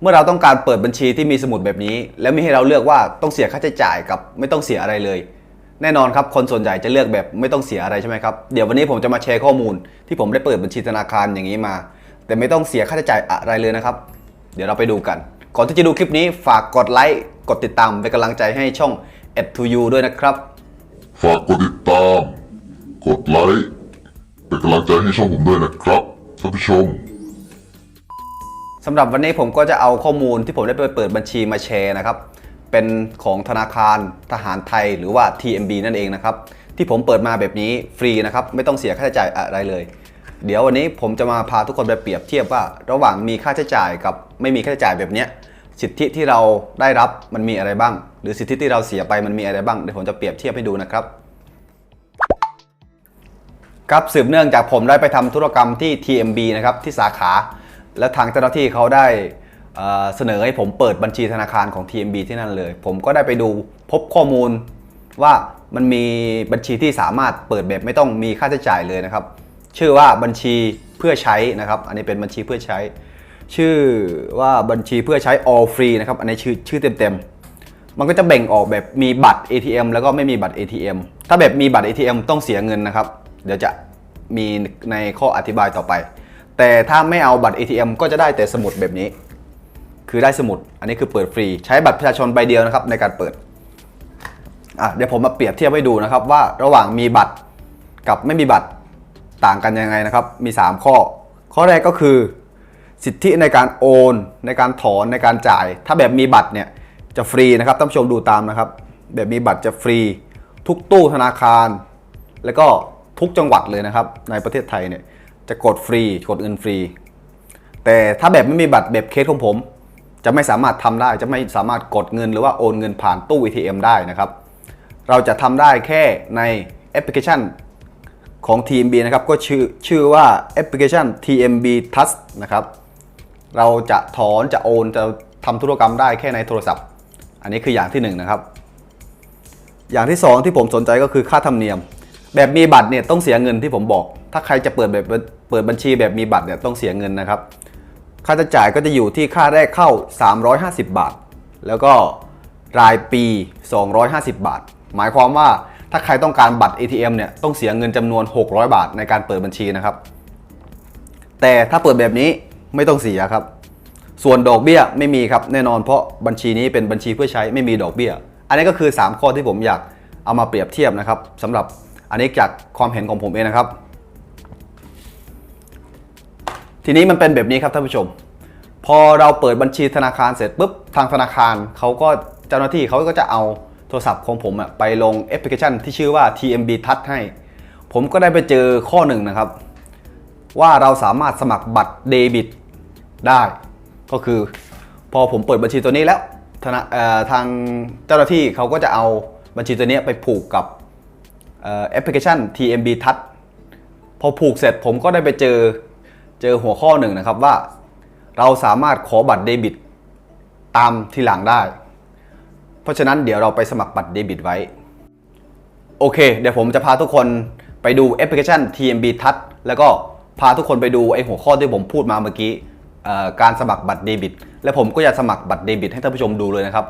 เมื่อเราต้องการเปิดบัญชีที่มีสมุดแบบนี้ แล้วมีให้เราเลือกว่าต้องเสียค่าใช้จ่ายกับไม่ต้องเสียอะไรเลย แน่นอนครับคนส่วนใหญ่จะเลือกแบบไม่ต้องเสียอะไรใช่ไหมครับเดี๋ยววันนี้ผมจะมาแชร์ข้อมูล ที่ผมได้เปิดบัญชีธนาคารอย่างนี้มา แต่ไม่ต้องเสียค่าใช้จ่ายอะไรเลยนะครับ เดี๋ยวเราไปดูกัน ก่อนที่จะดูคลิปนี้ฝากกดไลค์กดติดตามเป็นกำลังใจให้ช่อง a d to you ด้วยนะครับฝากกดติดตาม กดไลค์เป็นกำลังใจให้ช่องผมด้วยนะครับท่านผู้ชม สำหรับวันนี้ผมก็จะเอาข้อมูลที่ผมได้ไปเปิดบัญชีมาแชร์นะครับ เป็นของธนาคารทหารไทยหรือว่า TMB นั่นเองนะครับ ที่ผมเปิดมาแบบนี้ฟรีนะครับ ไม่ต้องเสียค่าใช้จ่ายอะไรเลย เดี๋ยววันนี้ผมจะมาพาทุกคนไปเปรียบเทียบว่า ระหว่างมีค่าใช้จ่ายกับไม่มีค่าใช้จ่ายแบบนี้สิทธิที่เราได้รับมันมีอะไรบ้าง หรือสิทธิที่เราเสียไปมันมีอะไรบ้างเดี๋ยวผมจะเปรียบเทียบให้ดูนะครับครับสืบเนื่องจากผมได้ไปทำธุรกรรมที่ TMB นะครับที่สาขา และทางเจ้าหน้าที่เขาได้เอ่อเสนอให้ผมเปิดบัญชีธนาคารของ TMB ที่นั่นเลย ผมก็ได้ไปดูพบข้อมูลว่ามันมีบัญชีที่สามารถเปิดแบบไม่ต้องมีค่าใช้จ่ายเลยนะครับ ชื่อว่าบัญชีเพื่อใช้นะครับ อันนี้เป็นบัญชีเพื่อใช้ ชื่อว่าบัญชีเพื่อใช้ all free นะครับ อันนี้ชื่อชื่อเต็มๆ มันก็จะแบ่งออกแบบมีบัตร ATM แล้วก็ไม่มีบัตร ATM ถ้าแบบมีบัตร ATM ต้องเสียเงินนะครับ เดี๋ยวจะมีในข้ออธิบายต่อไป แต่ถ้าไม่เอาบัตร ATM ก็จะได้แต่สมุดแบบนี้ คือได้สมุด อันนี้คือเปิดฟรี ใช้บัตรประชาชนใบเดียวนะครับในการเปิดอะเดี๋ยวผมมาเปรียบเทียบให้ดูนะครับ ว่าระหว่างมีบัตรกับไม่มีบัตรต่างกันยังไงนะครับ มี 3 ข้อ ข้อแรกก็คือ สิทธิในการโอน ในการถอนในการจ่าย ถ้าแบบมีบัตรเนี่ยจะฟรีนะครับท่านผู้ชมดูตามนะครับ แบบมีบัตรจะฟรี ทุกตู้ธนาคาร แล้วก็ทุกจังหวัดเลยนะครับ ในประเทศไทยเนี่ย จะกดฟรีกดเงินฟรี แต่ถ้าแบบไม่มีบัตรแบบเคสของผม จะไม่สามารถทำได้จะไม่สามารถกดเงินหรือว่าโอนเงินผ่านตู้ ATM ได้นะครับ เราจะทำได้แค่ในแอปพลิเคชันของ TMB นะครับก็ชื่อชื่อว่าแอปพลิเคชัน TMB Touch นะครับ เราจะถอนจะโอนจะทำธุรกรรมได้แค่ในโทรศัพท์ อันนี้คืออย่างที่หนึ่งนะครับ อย่างที่สองที่ผมสนใจก็คือค่าธรรมเนียม แบบมีบัตรเนี่ยต้องเสียเงินที่ผมบอก ถ้าใครจะเปิดแบบ เปิดบัญชีแบบมีบัตรเนี่ยต้องเสียเงินนะครับค่าใช้จ่ายก็จะอยู่ที่ค่าแรกเข้า 350 บาท แล้วก็รายปี 250 บาท หมายความว่าถ้าใครต้องการบัตร ATM เนี่ยต้องเสียเงินจำนวน 600 บาทในการเปิดบัญชีนะครับ แต่ถ้าเปิดแบบนี้ไม่ต้องเสียครับ ส่วนดอกเบี้ยไม่มีครับแน่นอนเพราะบัญชีนี้เป็นบัญชีเพื่อใช้ไม่มีดอกเบี้ย อันนี้ก็คือ 3 ข้อที่ผมอยากเอามาเปรียบเทียบนะครับสำหรับอันนี้จากความเห็นของผมเองนะครับ ทีนี้มันเป็นแบบนี้ครับท่านผู้ชม พอเราเปิดบัญชีธนาคารเสร็จปุ๊บทางธนาคารเขาก็เจ้าหน้าที่เขาก็จะเอาโทรศัพท์ของผมอะไปลงแอปพลิเคชันที่ชื่อว่า TMB Touch ให้ ผมก็ได้ไปเจอข้อหนึ่งนะครับ ว่าเราสามารถสมัครบัตรเดบิตได้ ก็คือ พอผมเปิดบัญชีตัวนี้แล้วทางเจ้าหน้าที่เขาก็จะเอาบัญชีตัวนี้ไปผูกกับแอปพลิเคชัน TMB Touch พอผูกเสร็จผมก็ได้ไปเจอ เจอหัวข้อหนึ่งนะครับว่า เราสามารถขอบัตรเดบิต ตามทีหลังได้ เพราะฉะนั้นเดี๋ยวเราไปสมัครบัตรเดบิตไว้ โอเค เดี๋ยวผมจะพาทุกคนไปดูแอปพลิเคชัน TMB Touch แล้วก็พาทุกคนไปดูไอ้หัวข้อที่ผมพูดมาเมื่อกี้การสมัครบัตรเดบิต และผมก็จะสมัครบัตรเดบิต ให้ท่านผู้ชมดูเลยนะครับ